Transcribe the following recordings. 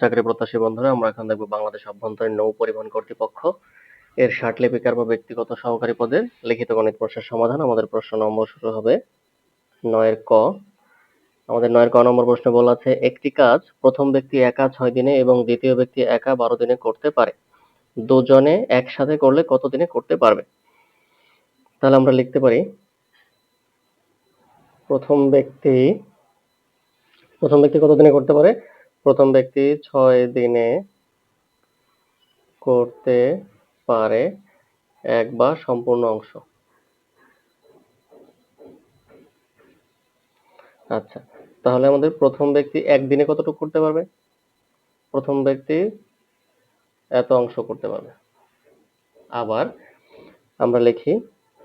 চাকরি প্রত্যাশী বন্ধুরা, আমরা এখন দেখব বাংলাদেশ অভ্যন্তরীণ নৌ পরিবহন কর্তৃপক্ষ। এর লিপিকার বা ব্যক্তিগত সহকারী পদের লিখিত গণিত প্রশ্নের সমাধান। আমাদের প্রশ্ন নম্বর শুরু হবে নয়ের ক। আমাদের নয়ের ক নম্বর প্রশ্নে বলা আছে, একটি কাজ প্রথম ব্যক্তি একা ছয় দিনে এবং দ্বিতীয় ব্যক্তি একা বারো দিনে করতে পারে। দুজনে একসাথে করলে কত দিনে করতে পারবে? তাহলে আমরা লিখতে পারি, প্রথম ব্যক্তি প্রথম ব্যক্তি কত দিনে করতে পারে? প্রথম ব্যক্তি ছয় দিনে করতে পারে এক বা সম্পূর্ণ অংশ। আচ্ছা তাহলে আমাদের প্রথম ব্যক্তি একদিনে কতটুকু করতে পারবে? প্রথম ব্যক্তি এত অংশ করতে পারবে। আবার আমরা লিখি,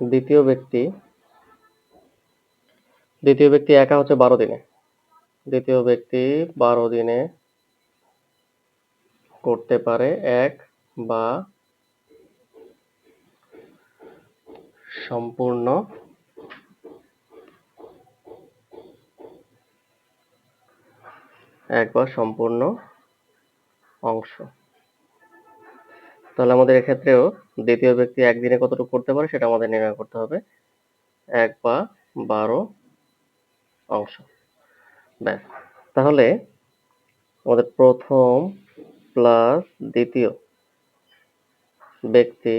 দ্বিতীয় ব্যক্তি দ্বিতীয় ব্যক্তি একা হচ্ছে বারো দিনে। দ্বিতীয় ব্যক্তি বারো দিনে করতে পারে এক বা সম্পূর্ণ এক বা সম্পূর্ণ অংশ। তাহলে আমাদের এক্ষেত্রেও দ্বিতীয় ব্যক্তি একদিনে কতটুকু করতে পারে সেটা আমাদের নির্ণয় করতে হবে। এক বা বারো অংশ। ব্যাস তাহলে আমাদের প্রথম প্লাস দ্বিতীয় ব্যক্তি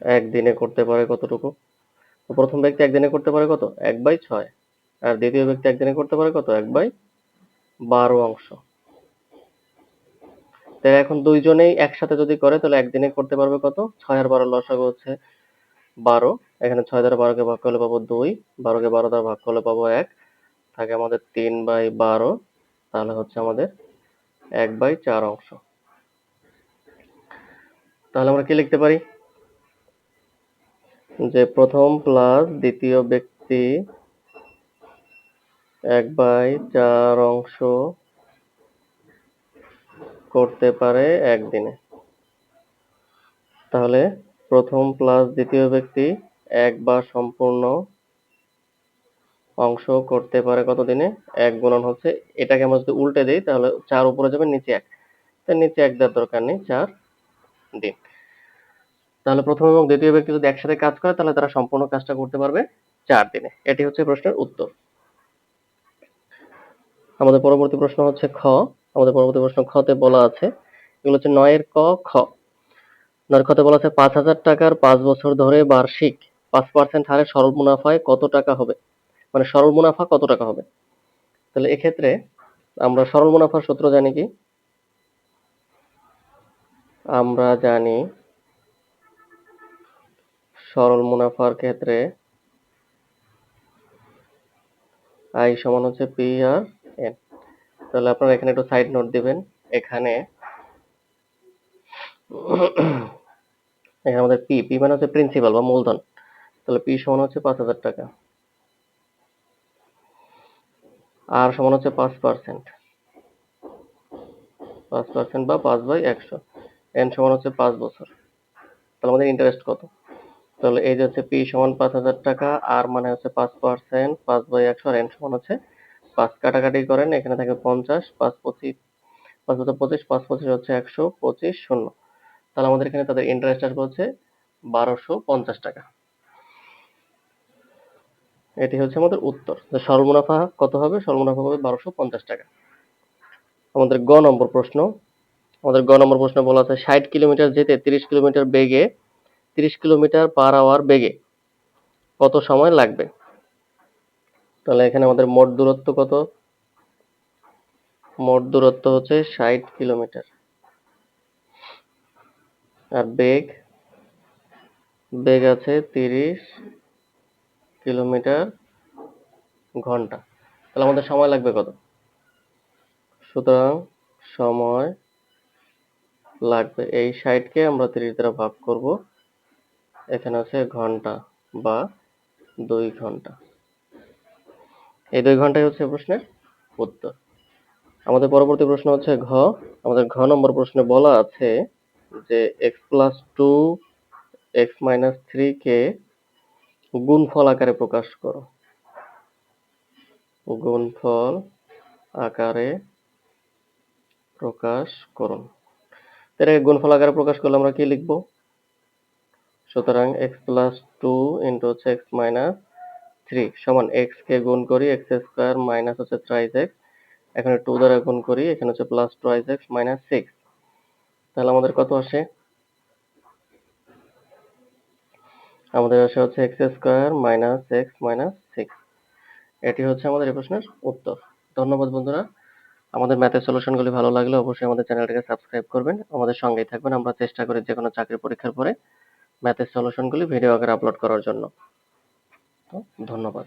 একদিনে করতে পারে কতটুকু? প্রথম ব্যক্তি একদিনে করতে পারে কত? এক বাই ছয়। আর দ্বিতীয় ব্যক্তি একদিনে করতে পারে কত? এক বাই বারো অংশ। তাই এখন দুইজনেই একসাথে যদি করে, তাহলে একদিনে করতে পারবে কত? ছয় আর বারো লসাগু হচ্ছে বারো। এখানে ছয় দ্বারা বারোকে ভাগ করলে পাবো দুই, বারোকে বারো দ্বারা ভাগ করলে পাবো এক। থাকে আমাদের তিন বাই বারো, তাহলে হচ্ছে আমাদের এক বাই চার অংশ। তাহলে আমরা কি লিখতে পারি? যে প্রথম প্লাস দ্বিতীয় ব্যক্তি এক বাই চার অংশ করতে পারে একদিনে। তাহলে প্রথম প্লাস দ্বিতীয় ব্যক্তি এক বা সম্পূর্ণ অংশ করতে পারে কত দিনে এক গুণন হচ্ছে, এটাকে আমরা যদি উল্টে দিই, তাহলে চার উপরে যাবে, নিচে এক। তাই নিচে এক দেওয়ার দরকার নেই, চার দিন। তাহলে প্রথম এবং দ্বিতীয় ব্যক্তি যদি একসাথে কাজ করে, তাহলে তারা সম্পূর্ণ কাজটা করতে পারবে চার দিনে। এটি হচ্ছে প্রশ্নের উত্তর। আমাদের পরবর্তী প্রশ্ন হচ্ছে খ। আমাদের পরবর্তী প্রশ্ন খতে বলা আছে, এগুলো হচ্ছে নয়ের ক, খ। নয়ের খতে বলা আছে, পাঁচ হাজার টাকার পাঁচ বছর ধরে বার্ষিক পাঁচ পার্সেন্ট হারে সরল মুনাফায় কত টাকা হবে? মানে সরল মুনাফা কত টাকা হবে? তাহলে এক্ষেত্রে আমরা সরল মুনাফার সূত্র জানি কি? আমরা জানি সরল মুনাফার ক্ষেত্রে আই সমান হচ্ছে পি আর এন তাহলে আপনারা এখানে একটু সাইড নোট দিবেন। এখানে এখানে আমাদের পি পি মানে হচ্ছে প্রিন্সিপাল বা মূলধন। তাহলে পি সমান হচ্ছে পাঁচ হাজার টাকা। আর সমান হচ্ছে পাঁচ পার্সেন্ট পাঁচ পার্সেন্ট বা পাঁচ বাই একশো। এন সমান হচ্ছে পাঁচ বছর। তাহলে আমাদের ইন্টারেস্ট কত? তাহলে এই যে হচ্ছে পি সমান পাঁচ হাজার টাকা আর মানে হচ্ছে পাঁচ পার্সেন্ট পাঁচ বাই একশো, আর এন সমান হচ্ছে পাঁচ কাটাকাটি করেন, এখানে থাকে পঞ্চাশ, পাঁচ পঁচিশ, পাঁচ বছর পঁচিশ, পাঁচ পঁচিশ হচ্ছে একশো, পঁচিশ, শূন্য। তাহলে আমাদের এখানে তাদের ইন্টারেস্ট আসবে হচ্ছে বারোশো পঞ্চাশ টাকা। এটি হচ্ছে আমাদের উত্তর। সর্বমুনাফা কত হবে? সর্বমুনাফা হবে বারোশো পঞ্চাশ টাকা। আমাদের গ নম্বর প্রশ্ন। আমাদের গ নম্বর প্রশ্ন বলা আছে, ষাট কিলোমিটার যেতে তিরিশ কিলোমিটার বেগে, তিরিশ কিলোমিটার পার আওয়ার বেগে কত সময় লাগবে? তাহলে এখানে আমাদের মোট দূরত্ব কত? মোট দূরত্ব হচ্ছে ষাট কিলোমিটার। আর বেগ? বেগ আছে তিরিশ কিলোমিটার ঘণ্টা। তাহলে আমাদের সময় লাগবে কত? সুতরাং সময় লাগবে এই ষাটকে আমরা তিরিশ দ্বারা ভাগ করব। এখানে আছে ঘণ্টা বা দুই ঘণ্টা। এই দুই ঘন্টাই হচ্ছে প্রশ্নের উত্তর। আমাদের পরবর্তী প্রশ্ন হচ্ছে ঘ। আমাদের ঘ নম্বর প্রশ্নে বলা আছে যে x plus two x minus three কে গুণফল আকারে প্রকাশ করো। গুণফল আকারে প্রকাশ করুন এটাকে গুণফল আকারে প্রকাশ করলে আমরা কি লিখব? সুতরাং এক্স প্লাস টু ইন্টু হচ্ছে এক্স মাইনাস থ্রি সমান এক্স কে গুণ করি এক্স স্কোয়ার মাইনাস হচ্ছে থ্রাইস এক্স এখানে টু দ্বারা গুণ করি, এখানে হচ্ছে plus twice x minus six তাহলে আমাদের কত আসে? আমাদের আসে হচ্ছে x square minus x minus six এটি হচ্ছে আমাদের এই প্রশ্নের উত্তর। ধন্যবাদ বন্ধুরা। আমাদের ম্যাথের সলিউশনগুলি ভালো লাগলে অবশ্যই আমাদের চ্যানেলটিকে সাবস্ক্রাইব করবেন। আমাদের সঙ্গেই থাকবেন আমরা চেষ্টা করি যে কোনো চাকরি পরীক্ষার পরে ম্যাথের সলিউশনগুলি ভিডিও আকারে আপলোড করার জন্য। তো, ধন্যবাদ।